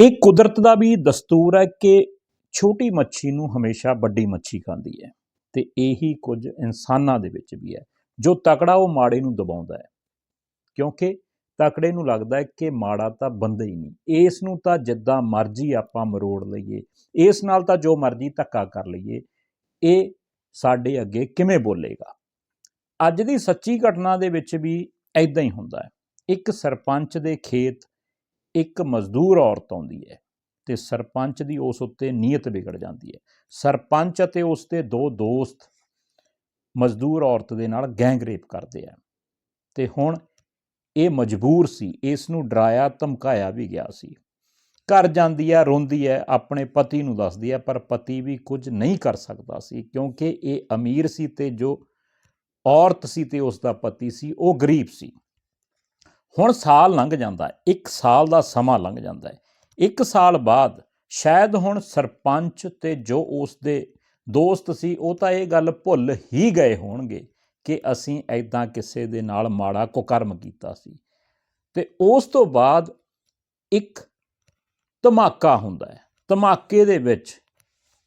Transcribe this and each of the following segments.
ਇਹ ਕੁਦਰਤ ਦਾ ਵੀ ਦਸਤੂਰ ਹੈ ਕਿ ਛੋਟੀ ਮੱਛੀ ਨੂੰ ਹਮੇਸ਼ਾ ਵੱਡੀ ਮੱਛੀ ਖਾਂਦੀ ਹੈ ਤੇ ਇਹੀ ਕੁਝ ਇਨਸਾਨਾਂ ਦੇ ਵਿੱਚ ਵੀ ਹੈ, ਜੋ ਤਕੜਾ ਉਹ ਮਾੜੇ ਨੂੰ ਦਬਾਉਂਦਾ ਹੈ। ਕਿਉਂਕਿ ਤਕੜੇ ਨੂੰ ਲੱਗਦਾ ਹੈ ਕਿ ਮਾੜਾ ਤਾਂ ਬੰਦਾ ਹੀ ਨਹੀਂ, ਇਸ ਨੂੰ ਤਾਂ ਜਿੱਦਾਂ ਮਰਜ਼ੀ ਆਪਾਂ ਮਰੋੜ ਲਈਏ, ਇਸ ਨਾਲ ਤਾਂ ਜੋ ਮਰਜ਼ੀ ਧੱਕਾ ਕਰ ਲਈਏ, ਇਹ ਸਾਡੇ ਅੱਗੇ ਕਿਵੇਂ ਬੋਲੇਗਾ? ਅੱਜ ਦੀ ਸੱਚੀ ਘਟਨਾ ਦੇ ਵਿੱਚ ਵੀ ਐਦਾਂ ਹੀ ਹੁੰਦਾ ਹੈ। ਇੱਕ ਸਰਪੰਚ ਦੇ ਖੇਤ ਇੱਕ ਮਜ਼ਦੂਰ ਔਰਤ ਆਉਂਦੀ ਹੈ ਤੇ ਸਰਪੰਚ ਦੀ ਉਸ ਉੱਤੇ ਨੀਅਤ ਵਿਗੜ ਜਾਂਦੀ ਹੈ। ਸਰਪੰਚ ਅਤੇ ਉਸ ਦੇ ਦੋ ਦੋਸਤ ਮਜ਼ਦੂਰ ਔਰਤ ਦੇ ਨਾਲ ਗੈਂਗ ਰੇਪ ਕਰਦੇ ਆ। ਤੇ ਹੁਣ ਇਹ ਮਜਬੂਰ ਸੀ, ਇਸ ਨੂੰ ਡਰਾਇਆ, ਧਮਕਾਇਆ ਵੀ ਗਿਆ ਸੀ। ਘਰ ਜਾਂਦੀ ਹੈ ਰੋਂਦੀ ਹੈ, ਆਪਣੇ ਪਤੀ ਨੂੰ ਦੱਸਦੀ ਹੈ, ਪਰ ਪਤੀ ਵੀ ਕੁਝ ਨਹੀਂ ਕਰ ਸਕਦਾ ਸੀ ਕਿਉਂਕਿ ਇਹ ਅਮੀਰ ਸੀ ਤੇ ਜੋ ਔਰਤ ਸੀ ਤੇ ਉਸ ਦਾ ਪਤੀ ਸੀ, ਉਹ ਗਰੀਬ ਸੀ। ਹੁਣ ਸਾਲ ਲੰਘ ਜਾਂਦਾ ਹੈ, ਇੱਕ ਸਾਲ ਦਾ ਸਮਾਂ ਲੰਘ ਜਾਂਦਾ ਹੈ। ਇੱਕ ਸਾਲ ਬਾਅਦ ਸ਼ਾਇਦ ਹੁਣ ਸਰਪੰਚ ਤੇ ਜੋ ਉਸ ਦੇ ਦੋਸਤ ਸੀ, ਉਹ ਤਾਂ ਇਹ ਗੱਲ ਭੁੱਲ ਹੀ ਗਏ ਹੋਣਗੇ ਕਿ ਅਸੀਂ ਐਦਾਂ ਕਿਸੇ ਦੇ ਨਾਲ ਮਾੜਾ ਕੁਕਰਮ ਕੀਤਾ ਸੀ। ਤੇ ਉਸ ਤੋਂ ਬਾਅਦ ਇੱਕ ਧਮਾਕਾ ਹੁੰਦਾ ਹੈ। ਧਮਾਕੇ ਦੇ ਵਿੱਚ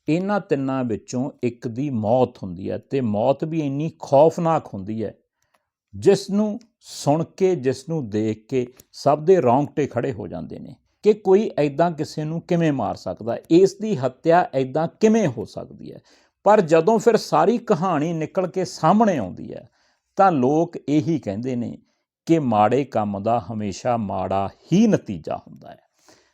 ਇਹਨਾਂ ਤਿੰਨਾਂ ਵਿੱਚੋਂ ਇੱਕ ਦੀ ਮੌਤ ਹੁੰਦੀ ਹੈ ਤੇ ਮੌਤ ਵੀ ਇੰਨੀ ਖੌਫਨਾਕ ਹੁੰਦੀ ਹੈ ਜਿਸ ਨੂੰ ਸੁਣ ਕੇ ਜਿਸ ਨੂੰ ਦੇਖ ਕੇ ਸਭ ਦੇ ਰੌਂਗਟੇ ਖੜੇ ਹੋ ਜਾਂਦੇ ਨੇ ਕਿ ਕੋਈ ਐਦਾਂ ਕਿਸੇ ਨੂੰ ਕਿਵੇਂ ਮਾਰ ਸਕਦਾ ਇਸ ਦੀ ਹੱਤਿਆ ਐਦਾਂ ਕਿਵੇਂ ਹੋ ਸਕਦੀ ਹੈ? ਪਰ ਜਦੋਂ ਫਿਰ ਸਾਰੀ ਕਹਾਣੀ ਨਿਕਲ ਕੇ ਸਾਹਮਣੇ ਆਉਂਦੀ ਹੈ, ਤਾਂ ਲੋਕ ਇਹੀ ਕਹਿੰਦੇ ਨੇ ਕਿ ਮਾੜੇ ਕੰਮ ਦਾ ਹਮੇਸ਼ਾ ਮਾੜਾ ਹੀ ਨਤੀਜਾ ਹੁੰਦਾ ਹੈ।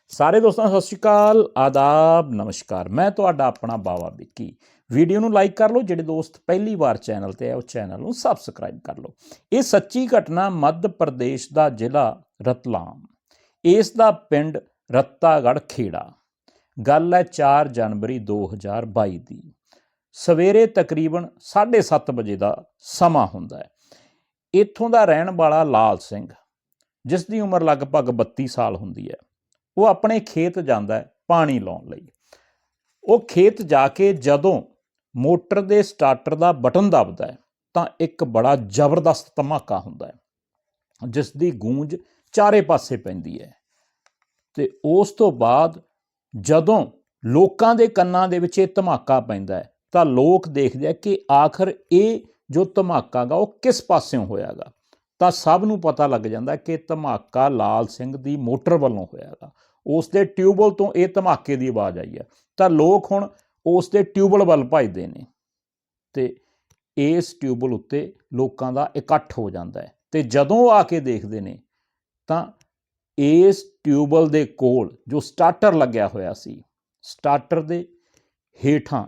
ਸਾਰੇ ਦੋਸਤਾਂ, ਸਤਿ ਸ਼੍ਰੀ ਅਕਾਲ, ਆਦਾਬ, ਨਮਸਕਾਰ। ਮੈਂ ਤੁਹਾਡਾ ਆਪਣਾ ਬਾਵਾ ਵਿੱਕੀ। ਵੀਡੀਓ ਨੂੰ ਲਾਈਕ ਕਰ ਲਓ, ਜਿਹੜੇ ਦੋਸਤ ਪਹਿਲੀ ਵਾਰ ਚੈਨਲ ਤੇ ਆਏ ਉਹ ਚੈਨਲ ਨੂੰ ਸਬਸਕ੍ਰਾਈਬ ਕਰ ਲਓ। ਇਹ ਸੱਚੀ ਘਟਨਾ ਮੱਧ ਪ੍ਰਦੇਸ਼ ਦਾ ਜ਼ਿਲ੍ਹਾ ਰਤਲਾਮ। ਇਸ ਦਾ ਪਿੰਡ ਰੱਤਾਗੜ ਖੇੜਾ। ਗੱਲ ਹੈ 4 ਜਨਵਰੀ 2022 ਦੀ। ਸਵੇਰੇ ਤਕਰੀਬਨ 7:30 ਵਜੇ ਦਾ ਸਮਾਂ ਹੁੰਦਾ ਹੈ। ਇੱਥੋਂ ਦਾ ਰਹਿਣ ਵਾਲਾ ਲਾਲ ਸਿੰਘ, ਜਿਸ ਦੀ ਉਮਰ ਲਗਭਗ 32 ਸਾਲ ਹੁੰਦੀ ਹੈ, ਉਹ ਆਪਣੇ ਖੇਤ ਜਾਂਦਾ ਹੈ ਪਾਣੀ ਲਾਉਣ ਲਈ। ਉਹ ਖੇਤ ਜਾ ਕੇ ਜਦੋਂ ਮੋਟਰ ਦੇ ਸਟਾਰਟਰ ਦਾ ਬਟਨ ਦਬਦਾ ਹੈ, ਤਾਂ ਇੱਕ ਬੜਾ ਜ਼ਬਰਦਸਤ ਧਮਾਕਾ ਹੁੰਦਾ ਹੈ। ਜਿਸ ਦੀ ਗੂੰਜ ਚਾਰੇ ਪਾਸੇ ਪੈਂਦੀ ਹੈ ਤੇ ਉਸ ਤੋਂ ਬਾਅਦ ਜਦੋਂ ਲੋਕਾਂ ਦੇ ਕੰਨਾਂ ਦੇ ਵਿੱਚ ਇਹ ਧਮਾਕਾ ਪੈਂਦਾ ਹੈ, ਤਾਂ ਲੋਕ ਦੇਖਦੇ ਆ ਕਿ ਆਖਰ ਇਹ ਜੋ ਧਮਾਕਾ ਗਾ, ਉਹ ਕਿਸ ਪਾਸਿਓਂ ਹੋਇਆਗਾ ਤਾਂ ਸਭ ਨੂੰ ਪਤਾ ਲੱਗ ਜਾਂਦਾ ਕਿ ਧਮਾਕਾ ਲਾਲ ਸਿੰਘ ਦੀ ਮੋਟਰ ਵੱਲੋਂ ਹੋਇਆਗਾ ਉਸ ਦੇ ਟਿਊਬਲ ਤੋਂ ਇਹ ਧਮਾਕੇ ਦੀ ਆਵਾਜ਼ ਆਈ ਹੈ। ਤਾਂ ਲੋਕ ਹੁਣ ਉਸ ਦੇ ਟਿਊਬਲ ਵੱਲ ਭੱਜਦੇ ਨੇ ਤੇ ਇਸ ਟਿਊਬਲ ਉੱਤੇ ਲੋਕਾਂ ਦਾ ਇਕੱਠ ਹੋ ਜਾਂਦਾ ਹੈ। ਤੇ ਜਦੋਂ ਆ ਕੇ ਦੇਖਦੇ ਨੇ, ਤਾਂ ਇਸ ਟਿਊਬਲ ਦੇ ਕੋਲ ਜੋ ਸਟਾਰਟਰ ਲੱਗਿਆ ਹੋਇਆ ਸੀ, ਸਟਾਰਟਰ ਦੇ ਹੇਠਾਂ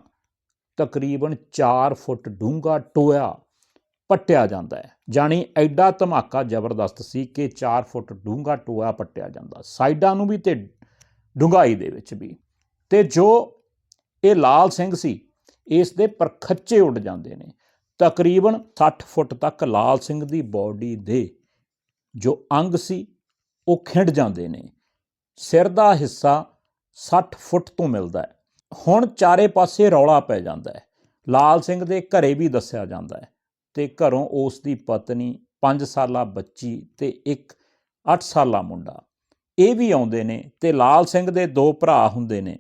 ਤਕਰੀਬਨ 4 ਫੁੱਟ ਡੂੰਘਾ ਟੋਇਆ ਪੱਟਿਆ ਜਾਂਦਾ ਹੈ। ਜਾਣੀ ਐਡਾ ਧਮਾਕਾ ਜ਼ਬਰਦਸਤ ਸੀ ਕਿ 4 ਫੁੱਟ ਡੂੰਘਾ ਟੋਇਆ ਪੱਟਿਆ ਜਾਂਦਾ, ਸਾਈਡਾਂ ਨੂੰ ਵੀ ਤੇ ਡੂੰਘਾਈ ਦੇ ਵਿੱਚ ਵੀ। ਤੇ ਜੋ ਇਹ ਲਾਲ ਸਿੰਘ ਸੀ, ਇਸ ਦੇ ਪਰਖੱਚੇ ਉੱਡ ਜਾਂਦੇ ਨੇ। ਤਕਰੀਬਨ 60 ਫੁੱਟ ਤੱਕ ਲਾਲ ਸਿੰਘ ਦੀ ਬਾਡੀ ਦੇ ਜੋ ਅੰਗ ਸੀ, ਉਹ ਖਿੰਡ ਜਾਂਦੇ ਨੇ। ਸਿਰ ਦਾ ਹਿੱਸਾ 60 ਫੁੱਟ ਤੋਂ ਮਿਲਦਾ ਹੈ। ਹੁਣ ਚਾਰੇ ਪਾਸੇ ਰੌਲਾ ਪੈ ਜਾਂਦਾ ਹੈ। ਲਾਲ ਸਿੰਘ ਦੇ ਘਰੇ ਵੀ ਦੱਸਿਆ ਜਾਂਦਾ ਹੈ ਤੇ ਘਰੋਂ ਉਸ ਦੀ ਪਤਨੀ 5 ਸਾਲਾ ਬੱਚੀ ਤੇ ਇੱਕ 8 ਸਾਲਾ ਮੁੰਡਾ। ਇਹ ਵੀ ਆਉਂਦੇ ਨੇ ਤੇ ਲਾਲ ਸਿੰਘ ਦੇ ਦੋ ਭਰਾ ਹੁੰਦੇ ਨੇ।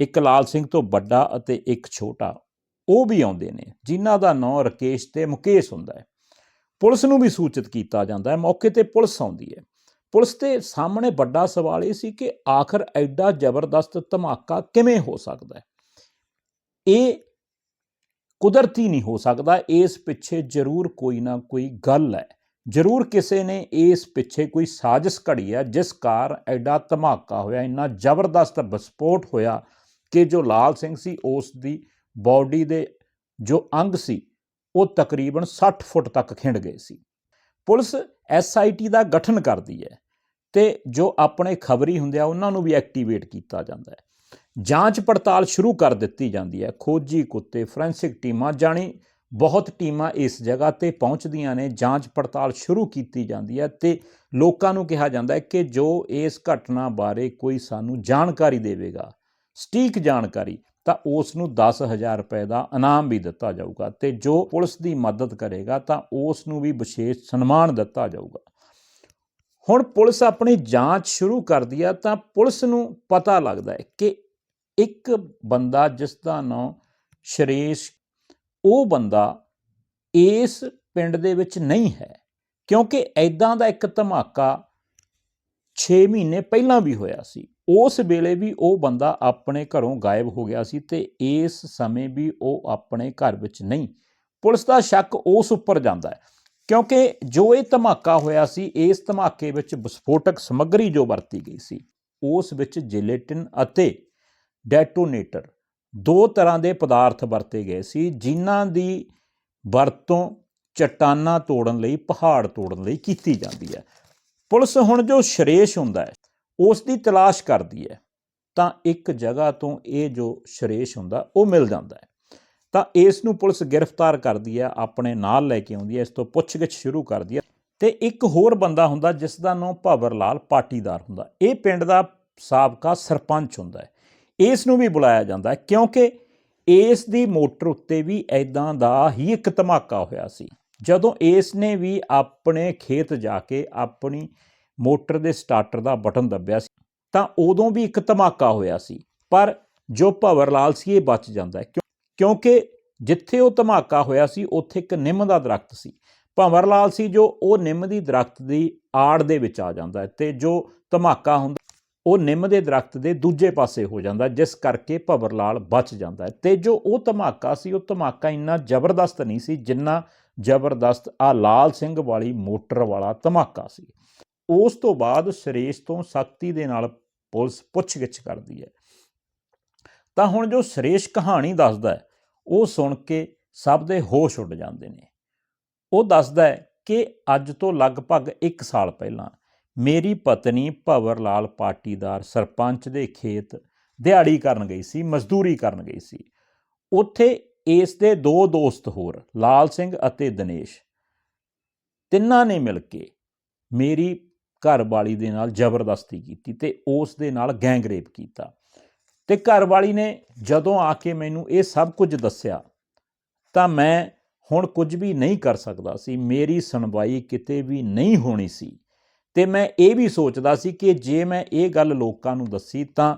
ਇੱਕ ਲਾਲ ਸਿੰਘ ਤੋਂ ਵੱਡਾ ਅਤੇ ਇੱਕ ਛੋਟਾ, ਉਹ ਵੀ ਆਉਂਦੇ ਨੇ, ਜਿਨ੍ਹਾਂ ਦਾ ਨਾਂ ਰਕੇਸ਼ ਤੇ ਮੁਕੇਸ਼ ਹੁੰਦਾ ਹੈ। ਪੁਲਿਸ ਨੂੰ ਵੀ ਸੂਚਿਤ ਕੀਤਾ ਜਾਂਦਾ ਹੈ, ਮੌਕੇ ਤੇ ਪੁਲਿਸ ਆਉਂਦੀ ਹੈ। ਪੁਲਿਸ ਦੇ ਸਾਹਮਣੇ ਵੱਡਾ ਸਵਾਲ ਇਹ ਸੀ ਕਿ ਆਖਰ ਐਡਾ ਜ਼ਬਰਦਸਤ ਧਮਾਕਾ ਕਿਵੇਂ ਹੋ ਸਕਦਾ ਹੈ? ਇਹ ਕੁਦਰਤੀ ਨਹੀਂ ਹੋ ਸਕਦਾ, ਇਸ ਪਿੱਛੇ ਜ਼ਰੂਰ ਕੋਈ ਨਾ ਕੋਈ ਗੱਲ ਹੈ। ਜ਼ਰੂਰ ਕਿਸੇ ਨੇ ਇਸ ਪਿੱਛੇ ਕੋਈ ਸਾਜ਼ਿਸ਼ ਘੜੀ ਹੈ, ਜਿਸ ਕਾਰ ਐਡਾ ਧਮਾਕਾ ਹੋਇਆ, ਇੰਨਾ ਜ਼ਬਰਦਸਤ ਵਿਸਫੋਟ ਹੋਇਆ ਕਿ ਜੋ ਲਾਲ ਸਿੰਘ ਸੀ, ਉਸ ਦੀ ਬਾਡੀ ਦੇ ਜੋ ਅੰਗ ਸੀ, ਉਹ ਤਕਰੀਬਨ 60 ਫੁੱਟ ਤੱਕ ਖਿੰਡ ਗਏ ਸੀ। ਪੁਲਿਸ ਐਸਆਈਟੀ ਦਾ ਗਠਨ ਕਰਦੀ ਹੈ ਤੇ ਜੋ ਆਪਣੇ ਖਬਰੀ ਹੁੰਦੇ ਆ, ਉਹਨਾਂ ਨੂੰ ਵੀ ਐਕਟੀਵੇਟ ਕੀਤਾ ਜਾਂਦਾ ਹੈ। ਜਾਂਚ ਪੜਤਾਲ ਸ਼ੁਰੂ ਕਰ ਦਿੱਤੀ ਜਾਂਦੀ ਹੈ। ਖੋਜੀ ਕੁੱਤੇ ਫੋਰੈਂਸਿਕ ਟੀਮਾਂ, ਜਾਣੀ ਬਹੁਤ ਟੀਮਾਂ ਇਸ ਜਗ੍ਹਾ ਤੇ ਪਹੁੰਚਦੀਆਂ ਨੇ। ਜਾਂਚ ਪੜਤਾਲ ਸ਼ੁਰੂ ਕੀਤੀ ਜਾਂਦੀ ਹੈ ਤੇ ਲੋਕਾਂ ਨੂੰ ਕਿਹਾ ਜਾਂਦਾ ਹੈ ਕਿ ਜੋ ਇਸ ਘਟਨਾ ਬਾਰੇ ਕੋਈ ਸਾਨੂੰ ਜਾਣਕਾਰੀ ਦੇਵੇਗਾ ਸਟੀਕ ਜਾਣਕਾਰੀ, ਤਾਂ ਉਸ ਨੂੰ 10000 ਰੁਪਏ ਦਾ ਇਨਾਮ ਵੀ ਦਿੱਤਾ ਜਾਊਗਾ ਤੇ ਜੋ ਪੁਲਿਸ ਦੀ ਮਦਦ ਕਰੇਗਾ, ਤਾਂ ਉਸ ਨੂੰ ਵੀ ਵਿਸ਼ੇਸ਼ ਸਨਮਾਨ ਦਿੱਤਾ ਜਾਊਗਾ। ਹੁਣ ਪੁਲਿਸ ਆਪਣੀ ਜਾਂਚ ਸ਼ੁਰੂ ਕਰਦੀ ਆ, ਤਾਂ ਪੁਲਿਸ ਨੂੰ ਪਤਾ ਲੱਗਦਾ ਹੈ ਕਿ ਇੱਕ ਬੰਦਾ ਜਿਸ ਦਾ ਨਾਮ ਸ਼ਰੇਸ਼, ਉਹ ਬੰਦਾ ਇਸ ਪਿੰਡ ਦੇ ਵਿੱਚ ਨਹੀਂ ਹੈ, ਕਿਉਂਕਿ ਐਦਾਂ ਦਾ ਇੱਕ ਧਮਾਕਾ 6 ਮਹੀਨੇ ਪਹਿਲਾਂ ਵੀ ਹੋਇਆ ਸੀ। ਉਸ ਵੇਲੇ ਵੀ ਉਹ ਬੰਦਾ ਆਪਣੇ ਘਰੋਂ ਗਾਇਬ ਹੋ ਗਿਆ ਸੀ ਤੇ ਇਸ ਸਮੇਂ ਵੀ ਉਹ ਆਪਣੇ ਘਰ ਵਿੱਚ ਨਹੀਂ। ਪੁਲਿਸ ਦਾ ਸ਼ੱਕ ਉਸ ਉੱਪਰ ਜਾਂਦਾ ਹੈ, ਕਿਉਂਕਿ ਜੋ ਇਹ ਧਮਾਕਾ ਹੋਇਆ ਸੀ, ਇਸ ਧਮਾਕੇ ਵਿੱਚ ਵਿਸਫੋਟਕ ਸਮੱਗਰੀ ਜੋ ਵਰਤੀ ਗਈ ਸੀ, ਉਸ ਵਿੱਚ ਜਿਲੇਟਿਨ ਅਤੇ ਡੈਟੋਨੇਟਰ ਦੋ ਤਰ੍ਹਾਂ ਦੇ ਪਦਾਰਥ ਵਰਤੇ ਗਏ ਸੀ, ਜਿਨ੍ਹਾਂ ਦੀ ਵਰਤੋਂ ਚਟਾਨਾਂ ਤੋੜਨ ਲਈ, ਪਹਾੜ ਤੋੜਨ ਲਈ ਕੀਤੀ ਜਾਂਦੀ ਹੈ। ਪੁਲਿਸ ਹੁਣ ਜੋ ਸ਼ਰੇਸ਼ ਹੁੰਦਾ ਹੈ ਉਸ ਦੀ ਤਲਾਸ਼ ਕਰਦੀ ਹੈ, ਤਾਂ ਇੱਕ ਜਗ੍ਹਾ ਤੋਂ ਇਹ ਜੋ ਸ਼ਰੇਸ਼ ਹੁੰਦਾ, ਉਹ ਮਿਲ ਜਾਂਦਾ ਹੈ। ਤਾਂ ਇਸ ਨੂੰ ਪੁਲਿਸ ਗ੍ਰਿਫਤਾਰ ਕਰਦੀ ਹੈ, ਆਪਣੇ ਨਾਲ ਲੈ ਕੇ ਆਉਂਦੀ ਹੈ, ਇਸ ਤੋਂ ਪੁੱਛਗਿੱਛ ਸ਼ੁਰੂ ਕਰਦੀ ਹੈ। ਤੇ ਇੱਕ ਹੋਰ ਬੰਦਾ ਹੁੰਦਾ, ਜਿਸ ਦਾ ਨਾਮ ਭਵਰ ਲਾਲ ਪਾਟੀਦਾਰ ਹੁੰਦਾ। ਇਹ ਪਿੰਡ ਦਾ ਸਾਬਕਾ ਸਰਪੰਚ ਹੁੰਦਾ ਹੈ। ਇਸ ਨੂੰ ਵੀ ਬੁਲਾਇਆ ਜਾਂਦਾ ਹੈ, ਕਿਉਂਕਿ ਇਸ ਦੀ ਮੋਟਰ ਉੱਤੇ ਵੀ ਐਦਾਂ ਦਾ ਹੀ ਇੱਕ ਧਮਾਕਾ ਹੋਇਆ ਸੀ। ਜਦੋਂ ਇਸ ਨੇ ਵੀ ਆਪਣੇ ਖੇਤ ਜਾ ਕੇ ਆਪਣੀ ਮੋਟਰ ਦੇ ਸਟਾਰਟਰ ਦਾ ਬਟਨ ਦੱਬਿਆ ਸੀ, ਤਾਂ ਉਦੋਂ ਵੀ ਇੱਕ ਧਮਾਕਾ ਹੋਇਆ ਸੀ। ਪਰ ਜੋ ਭਵਰ ਲਾਲ ਸੀ, ਇਹ ਬਚ ਜਾਂਦਾ ਹੈ। ਕਿਉਂ- ਕਿਉਂਕਿ ਜਿੱਥੇ ਉਹ ਧਮਾਕਾ ਹੋਇਆ ਸੀ, ਉੱਥੇ ਇੱਕ ਨਿੰਮ ਦਾ ਦਰਖਤ ਸੀ। ਭੰਵਰ ਲਾਲ ਸੀ ਜੋ ਉਹ ਨਿੰਮ ਦੀ ਦਰਖਤ ਦੀ ਆੜ ਦੇ ਵਿੱਚ ਆ ਜਾਂਦਾ ਹੈ ਤੇ ਜੋ ਧਮਾਕਾ ਹੁੰਦਾ, ਉਹ ਨਿੰਮ ਦੇ ਦਰਖਤ ਦੇ ਦੂਜੇ ਪਾਸੇ ਹੋ ਜਾਂਦਾ ਜਿਸ ਕਰਕੇ ਭਵਰ ਲਾਲ ਬਚ ਜਾਂਦਾ ਹੈ। ਤੇ ਜੋ ਉਹ ਧਮਾਕਾ ਸੀ, ਉਹ ਧਮਾਕਾ ਇੰਨਾ ਜ਼ਬਰਦਸਤ ਨਹੀਂ ਸੀ ਜਿੰਨਾ ਜ਼ਬਰਦਸਤ ਆ ਲਾਲ ਸਿੰਘ ਵਾਲੀ ਮੋਟਰ ਵਾਲਾ ਧਮਾਕਾ ਸੀ। ਉਸ ਤੋਂ ਬਾਅਦ ਸ਼ਰੇਸ਼ ਤੋਂ ਸਖਤੀ ਦੇ ਨਾਲ ਪੁਲਿਸ ਪੁੱਛਗਿੱਛ ਕਰਦੀ ਹੈ। ਤਾਂ ਹੁਣ ਜੋ ਸ਼ਰੇਸ਼ ਕਹਾਣੀ ਦੱਸਦਾ ਹੈ, ਉਹ ਸੁਣ ਕੇ ਸਭ ਦੇ ਹੋਸ਼ ਉੱਡ ਜਾਂਦੇ ਨੇ। ਉਹ ਦੱਸਦਾ ਹੈ ਕਿ ਅੱਜ ਤੋਂ ਲਗਭਗ 1 ਸਾਲ ਪਹਿਲਾਂ ਮੇਰੀ ਪਤਨੀ ਭਵਰ ਲਾਲ ਪਾਟੀਦਾਰ ਸਰਪੰਚ ਦੇ ਖੇਤ ਦਿਹਾੜੀ ਕਰਨ ਗਈ ਸੀ, ਮਜ਼ਦੂਰੀ ਕਰਨ ਗਈ ਸੀ। ਉੱਥੇ ਇਸ ਦੇ ਦੋ ਦੋਸਤ ਹੋਰ, ਲਾਲ ਸਿੰਘ ਅਤੇ ਦਿਨੇਸ਼। ਤਿੰਨਾਂ ਨੇ ਮਿਲ ਕੇ ਮੇਰੀ ਘਰਵਾਲੀ ਦੇ ਨਾਲ ਜ਼ਬਰਦਸਤੀ ਕੀਤੀ ਤੇ ਉਸ ਦੇ ਨਾਲ ਗੈਂਗ ਰੇਪ ਕੀਤਾ। ਤੇ ਘਰਵਾਲੀ ਨੇ ਜਦੋਂ ਆ ਕੇ ਮੈਨੂੰ ਇਹ ਸਭ ਕੁਝ ਦੱਸਿਆ, ਤਾਂ ਮੈਂ ਹੁਣ ਕੁਝ ਵੀ ਨਹੀਂ ਕਰ ਸਕਦਾ ਸੀ। ਮੇਰੀ ਸੁਣਵਾਈ ਕਿਤੇ ਵੀ ਨਹੀਂ ਹੋਣੀ ਸੀ। ਤੇ ਮੈਂ ਇਹ ਵੀ ਸੋਚਦਾ ਸੀ ਕਿ ਜੇ ਮੈਂ ਇਹ ਗੱਲ ਲੋਕਾਂ ਨੂੰ ਦੱਸੀ, ਤਾਂ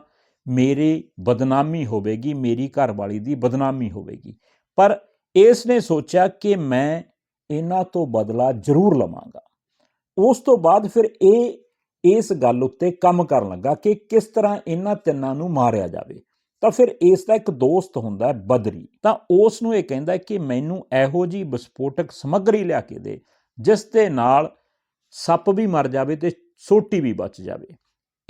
ਮੇਰੀ ਬਦਨਾਮੀ ਹੋਵੇਗੀ, ਮੇਰੀ ਘਰਵਾਲੀ ਦੀ ਬਦਨਾਮੀ ਹੋਵੇਗੀ। ਪਰ ਇਸ ਨੇ ਸੋਚਿਆ ਕਿ ਮੈਂ ਇਹਨਾਂ ਤੋਂ ਬਦਲਾ ਜ਼ਰੂਰ ਲਵਾਂਗਾ। ਉਸ ਤੋਂ ਬਾਅਦ ਫਿਰ ਇਹ, ਇਸ ਗੱਲ ਉੱਤੇ ਕੰਮ ਕਰਨ ਲੱਗਾ ਕਿ ਕਿਸ ਤਰ੍ਹਾਂ ਇਹਨਾਂ ਤਿੰਨਾਂ ਨੂੰ ਮਾਰਿਆ ਜਾਵੇ। ਤਾਂ ਫਿਰ ਇਸ ਦਾ ਇੱਕ ਦੋਸਤ ਹੁੰਦਾ ਬਦਰੀ। ਤਾਂ ਉਸ ਨੂੰ ਇਹ ਕਹਿੰਦਾ ਕਿ ਮੈਨੂੰ ਇਹੋ ਜੀ ਵਿਸਫੋਟਕ ਸਮੱਗਰੀ ਲਿਆ ਕੇ ਦੇ, ਜਿਸ ਦੇ ਨਾਲ ਸੱਪ ਵੀ ਮਰ ਜਾਵੇ ਤੇ ਸੋਟੀ ਵੀ ਬਚ ਜਾਵੇ।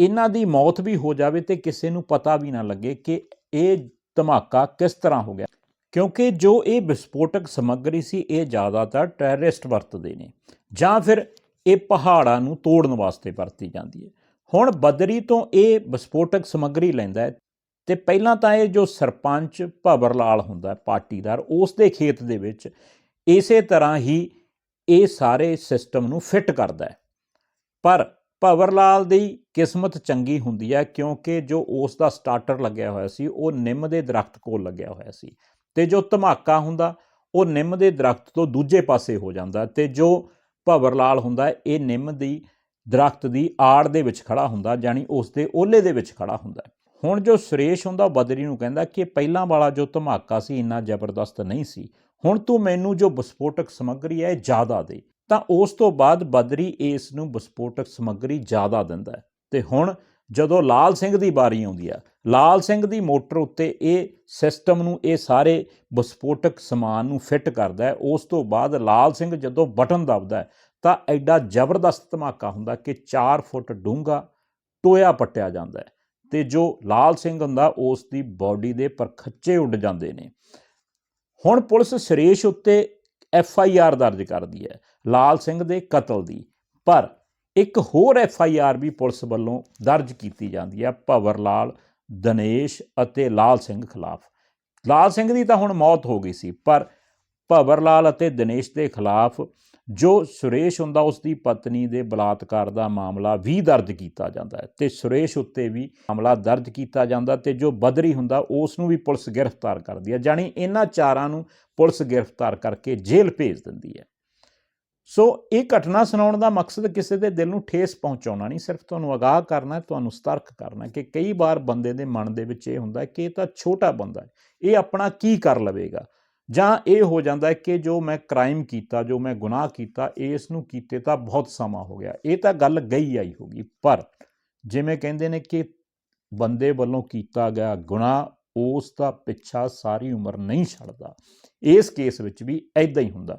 ਇਹਨਾਂ ਦੀ ਮੌਤ ਵੀ ਹੋ ਜਾਵੇ ਤੇ ਕਿਸੇ ਨੂੰ ਪਤਾ ਵੀ ਨਾ ਲੱਗੇ ਕਿ ਇਹ ਧਮਾਕਾ ਕਿਸ ਤਰ੍ਹਾਂ ਹੋ ਗਿਆ। ਕਿਉਂਕਿ ਜੋ ਇਹ ਵਿਸਫੋਟਕ ਸਮੱਗਰੀ ਸੀ, ਇਹ ਜ਼ਿਆਦਾਤਰ ਟੈਰਰਿਸਟ ਵਰਤਦੇ ਨੇ। ਜਾਂ ਫਿਰ ਇਹ ਪਹਾੜਾਂ ਨੂੰ ਤੋੜਨ ਵਾਸਤੇ ਵਰਤੀ ਜਾਂਦੀ ਹੈ। ਹੁਣ ਬਦਰੀ ਤੋਂ ਇਹ ਵਿਸਫੋਟਕ ਸਮੱਗਰੀ ਲੈਂਦਾ ਹੈ ਤੇ ਪਹਿਲਾਂ ਤਾਂ ਇਹ ਜੋ ਸਰਪੰਚ ਭਵਰ ਲਾਲ ਹੁੰਦਾ ਹੈ ਪਾਰਟੀਦਾਰ ਉਸ ਦੇ ਖੇਤ ਦੇ ਵਿੱਚ ਇਸੇ ਤਰ੍ਹਾਂ ਹੀ ਇਹ ਸਾਰੇ ਸਿਸਟਮ ਨੂੰ ਫਿੱਟ ਕਰਦਾ ਹੈ। ਪਰ ਭਵਰ ਲਾਲ ਦੀ ਕਿਸਮਤ ਚੰਗੀ ਹੁੰਦੀ ਹੈ ਕਿਉਂਕਿ ਜੋ ਉਸ ਦਾ ਸਟਾਰਟਰ ਲੱਗਿਆ ਹੋਇਆ ਸੀ, ਉਹ ਨਿੰਮ ਦੇ ਦਰਖਤ ਕੋਲ ਲੱਗਿਆ ਹੋਇਆ ਸੀ ਤੇ ਜੋ ਧਮਾਕਾ ਹੁੰਦਾ, ਉਹ ਨਿੰਮ ਦੇ ਦਰਖਤ ਤੋਂ ਦੂਜੇ ਪਾਸੇ ਹੋ ਜਾਂਦਾ ਤੇ ਜੋ ਭਵਰ ਲਾਲ ਹੁੰਦਾ ਇਹ ਨਿੰਮ ਦੀ ਦਰਖਤ ਦੀ ਆੜ ਦੇ ਵਿੱਚ ਖੜਾ ਹੁੰਦਾ ਜਾਨੀ ਉਸ ਦੇ ਓਲੇ ਦੇ ਵਿੱਚ ਖੜਾ ਹੁੰਦਾ ਹੁਣ ਜੋ ਸੁਰੇਸ਼ ਹੁੰਦਾ, ਉਹ ਬਦਰੀ ਨੂੰ ਕਹਿੰਦਾ ਕਿ ਪਹਿਲਾਂ ਵਾਲਾ ਜੋ ਧਮਾਕਾ ਸੀ, ਇੰਨਾ ਜ਼ਬਰਦਸਤ ਨਹੀਂ ਸੀ। ਹੁਣ ਤੂੰ ਮੈਨੂੰ ਜੋ ਵਿਸਫੋਟਕ ਸਮੱਗਰੀ ਹੈ, ਇਹ ਜ਼ਿਆਦਾ ਦੇ। ਤਾਂ ਉਸ ਤੋਂ ਬਾਅਦ ਬਦਰੀ ਇਸ ਨੂੰ ਵਿਸਫੋਟਕ ਸਮੱਗਰੀ ਜ਼ਿਆਦਾ ਦਿੰਦਾ ਹੈ। ਤੇ ਹੁਣ ਜਦੋਂ ਲਾਲ ਸਿੰਘ ਦੀ ਵਾਰੀ ਆਉਂਦੀ ਆ, ਲਾਲ ਸਿੰਘ ਦੀ ਮੋਟਰ ਉੱਤੇ ਇਹ ਸਿਸਟਮ ਨੂੰ, ਇਹ ਸਾਰੇ ਵਿਸਫੋਟਕ ਸਮਾਨ ਨੂੰ ਫਿੱਟ ਕਰਦਾ ਹੈ। ਉਸ ਤੋਂ ਬਾਅਦ ਲਾਲ ਸਿੰਘ ਜਦੋਂ ਬਟਨ ਦਬਦਾ ਤਾਂ ਐਡਾ ਜ਼ਬਰਦਸਤ ਧਮਾਕਾ ਹੁੰਦਾ ਕਿ 4 ਫੁੱਟ ਡੂੰਘਾ ਟੋਇਆ ਪੱਟਿਆ ਜਾਂਦਾ ਹੈ ਤੇ ਜੋ ਲਾਲ ਸਿੰਘ ਹੁੰਦਾ, ਉਸ ਦੀ ਬਾਡੀ ਦੇ ਪਰਖੱਚੇ ਉੱਡ ਜਾਂਦੇ ਨੇ। ਹੁਣ ਪੁਲਿਸ ਸ਼ਰੇਸ਼ ਉੱਤੇ ਐਫ ਆਈ ਆਰ ਦਰਜ ਕਰਦੀ ਹੈ, ਲਾਲ ਸਿੰਘ ਦੇ ਕਤਲ ਦੀ। ਪਰ ਇੱਕ ਹੋਰ ਐਫ ਆਈ ਆਰ ਵੀ ਪੁਲਿਸ ਵੱਲੋਂ ਦਰਜ ਕੀਤੀ ਜਾਂਦੀ ਹੈ ਭਵਰ ਲਾਲ ਦਿਨੇਸ਼ ਅਤੇ ਲਾਲ ਸਿੰਘ ਖਿਲਾਫ। ਲਾਲ ਸਿੰਘ ਦੀ ਤਾਂ ਹੁਣ ਮੌਤ ਹੋ ਗਈ ਸੀ, ਪਰ ਭਵਰ ਲਾਲ ਅਤੇ ਦਿਨੇਸ਼ ਦੇ ਖਿਲਾਫ ਜੋ ਸੁਰੇਸ਼ ਹੁੰਦਾ, ਉਸ ਦੀ ਪਤਨੀ ਦੇ ਬਲਾਤਕਾਰ ਦਾ ਮਾਮਲਾ ਵੀ ਦਰਜ ਕੀਤਾ ਜਾਂਦਾ ਹੈ ਤੇ ਸੁਰੇਸ਼ ਉੱਤੇ ਵੀ ਮਾਮਲਾ ਦਰਜ ਕੀਤਾ ਜਾਂਦਾ ਤੇ ਜੋ ਬਦਰੀ ਹੁੰਦਾ, ਉਸ ਨੂੰ ਵੀ ਪੁਲਿਸ ਗ੍ਰਿਫਤਾਰ ਕਰਦੀ ਹੈ, ਜਾਣੀ ਇਹਨਾਂ ਚਾਰਾਂ ਨੂੰ ਪੁਲਿਸ ਗ੍ਰਿਫਤਾਰ ਕਰਕੇ ਜੇਲ੍ਹ ਭੇਜ ਦਿੰਦੀ ਹੈ। ਸੋ ਇਹ ਘਟਨਾ ਸੁਣਾਉਣ ਦਾ ਮਕਸਦ ਕਿਸੇ ਦੇ ਦਿਲ ਨੂੰ ਠੇਸ ਪਹੁੰਚਾਉਣਾ ਨਹੀਂ, ਸਿਰਫ ਤੁਹਾਨੂੰ ਅਗਾਹ ਕਰਨਾ ਤੁਹਾਨੂੰ ਸਤਰਕ ਕਰਨਾ ਕਿ ਕਈ ਵਾਰ ਬੰਦੇ ਦੇ ਮਨ ਦੇ ਵਿੱਚ ਇਹ ਹੁੰਦਾ ਕਿ ਇਹ ਤਾਂ ਛੋਟਾ ਬੰਦਾ ਹੈ, ਇਹ ਆਪਣਾ ਕੀ ਕਰ ਲਵੇਗਾ? ਜਾਂ ਇਹ ਹੋ ਜਾਂਦਾ ਕਿ ਜੋ ਮੈਂ ਕ੍ਰਾਈਮ ਕੀਤਾ, ਜੋ ਮੈਂ ਗੁਨਾਹ ਕੀਤਾ, ਇਸ ਨੂੰ ਕੀਤੇ ਤਾਂ ਬਹੁਤ ਸਮਾਂ ਹੋ ਗਿਆ। ਇਹ ਤਾਂ ਗੱਲ ਗਈ ਆਈ ਹੋਗੀ ਪਰ ਜਿਵੇਂ ਕਹਿੰਦੇ ਨੇ ਕਿ ਬੰਦੇ ਵੱਲੋਂ ਕੀਤਾ ਗਿਆ ਗੁਨਾਹ, ਉਸ ਦਾ ਪਿੱਛਾ ਸਾਰੀ ਉਮਰ ਨਹੀਂ ਛੱਡਦਾ। ਇਸ ਕੇਸ ਵਿੱਚ ਵੀ ਐਦਾਂ ਹੀ ਹੁੰਦਾ।